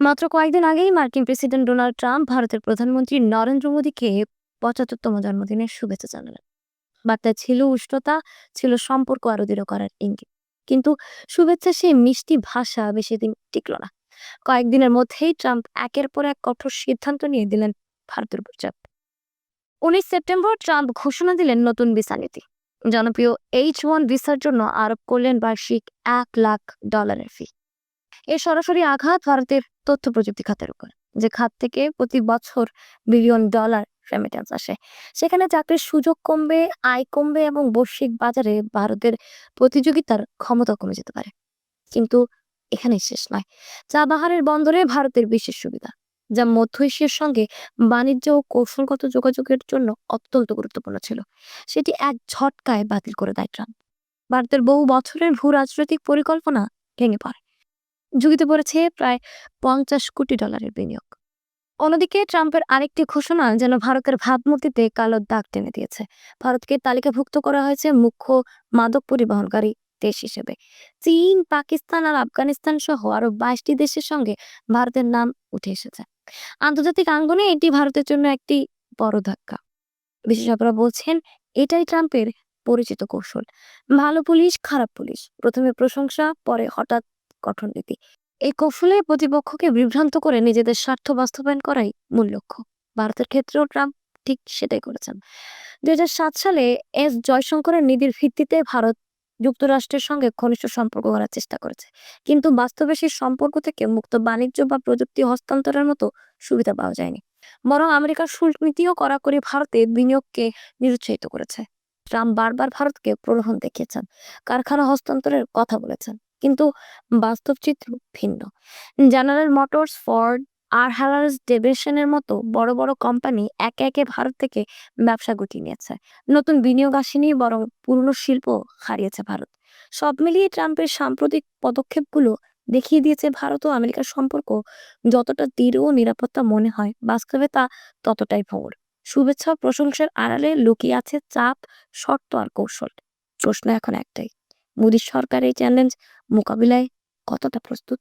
মাত্র কয়েকদিন আগেই মার্কিন প্রেসিডেন্ট ডোনাল্ড ট্রাম্প ভারতের প্রধানমন্ত্রী নরেন্দ্র মোদীকে পঁচাত্তরতম জন্মদিনের শুভেচ্ছা জানালেন। বার্তায় ছিল উষ্ণতা, ছিল সম্পর্ক আরও দৃঢ় করার ইঙ্গিত। কিন্তু শুভেচ্ছা সেই মিষ্টি ভাষা বেশি দিন টিকল না। কয়েকদিনের মধ্যেই ট্রাম্প একের পর এক কঠোর সিদ্ধান্ত নিয়ে দিলেন ভারতের উপর উনিশ সেপ্টেম্বর ট্রাম্প ঘোষণা দিলেন নতুন ভিসা নীতি। জনপ্রিয় এইচ ওয়ান ভিসার জন্য আরোপ করলেন বার্ষিক এক লাখ ডলারের ফি এর সরাসরি আঘাত ভারতের তথ্য প্রযুক্তি খাতের উপর। যে খাত থেকে প্রতি বছর বিলিয়ন ডলার রেমিটেন্স আসে। সেখানে চাকরির সুযোগ কমবে, আয় কমবে এবং বৈশ্বিক বাজারে ভারতের প্রতিযোগিতার ক্ষমতা কমে যেতে পারে। কিন্তু এখানেই শেষ নয়। চাবাহারের বন্দরে ভারতের বিশেষ সুবিধা, যা মধ্য এশিয়ার সঙ্গে বাণিজ্য ও কৌশলগত যোগাযোগের জন্য অত্যন্ত গুরুত্বপূর্ণ ছিল। সেটি এক ঝটকায় বাতিল করে দেয় ট্রাম্প। ভারতের বহু বছরের ভূ রাজনৈতিক পরিকল্পনা ভেঙে পড়ে। ঝুঁকিতে পড়েছে প্রায় পঞ্চাশ কোটি ডলারের বিনিয়োগ। অন্যদিকে ট্রাম্পের আরেকটি ঘোষণা যেন ভারতের ভাবমূর্তিতে কালো দাগ টেনে দিয়েছে। ভারতকে তালিকাভুক্ত করা হয়েছে মুখ্য মাদক পরিবহনকারী দেশ হিসেবে। চীন, পাকিস্তান আর আফগানিস্তান সহ আরও বাইশটি দেশের সঙ্গে ভারতের নাম উঠে এসেছে। আন্তর্জাতিক আঙ্গনে এটি ভারতের জন্য একটি বড় ধাক্কা। বিশেষজ্ঞরা বলছেন, এটাই ট্রাম্পের পরিচিত কৌশল। ভালো পুলিশ, খারাপ পুলিশ। প্রথমে প্রশংসা, পরে হঠাৎ গঠন নীতি এই কৌশলে প্রতিপক্ষকে বিভ্রান্ত করে নিজেদের স্বার্থ বাস্তবায়ন করাই মূল লক্ষ্য। ভারতের ক্ষেত্রেও ট্রাম্প ঠিক সেটাই করেছেন। দুই হাজার সাত সালে এস জয়শঙ্করের নীতির ভিত্তিতে ভারত যুক্তরাষ্ট্রের সঙ্গে ঘনিষ্ঠ সম্পর্ক করার চেষ্টা করেছে। কিন্তু বাস্তবে সেই সম্পর্ক থেকে মুক্ত বাণিজ্য বা প্রযুক্তি হস্তান্তরের মতো সুবিধা পাওয়া যায়নি। বরং আমেরিকার শুল্ক নীতিও কড়াকড়ি ভারতে বিনিয়োগকে নিরুৎসাহিত করেছে। ট্রাম্প বারবার ভারতকে প্রলোভন দেখিয়েছেন। কারখানা হস্তান্তরের কথা বলেছেন। কিন্তু বাস্তব চিত্র ভিন্ন। জেনারেল মোটরস ফর্ড আর হ্যালার্স ডেভিশনের মতো বড় বড় কোম্পানি একে একে ভারত থেকে ব্যবসা গুটিয়ে নিয়েছে। নতুন বিনিয়োগ আসেনি, বরং পুরনো শিল্প হারিয়েছে ভারত। সব মিলিয়ে ট্রাম্পের সাম্প্রতিক পদক্ষেপগুলো দেখিয়ে দিয়েছে ভারত ও আমেরিকার সম্পর্ক যতটা দৃঢ় নিরাপত্তা মনে হয়, বাস্তবে তা ততটাই ভোর শুভেচ্ছা প্রশংসার আড়ালে লুকিয়ে আছে চাপ, শর্ত আর কৌশল। প্রশ্ন এখন একটাই মোদী সরকার এই চ্যালেঞ্জ মোকাবিলায় কতটা প্রস্তুত?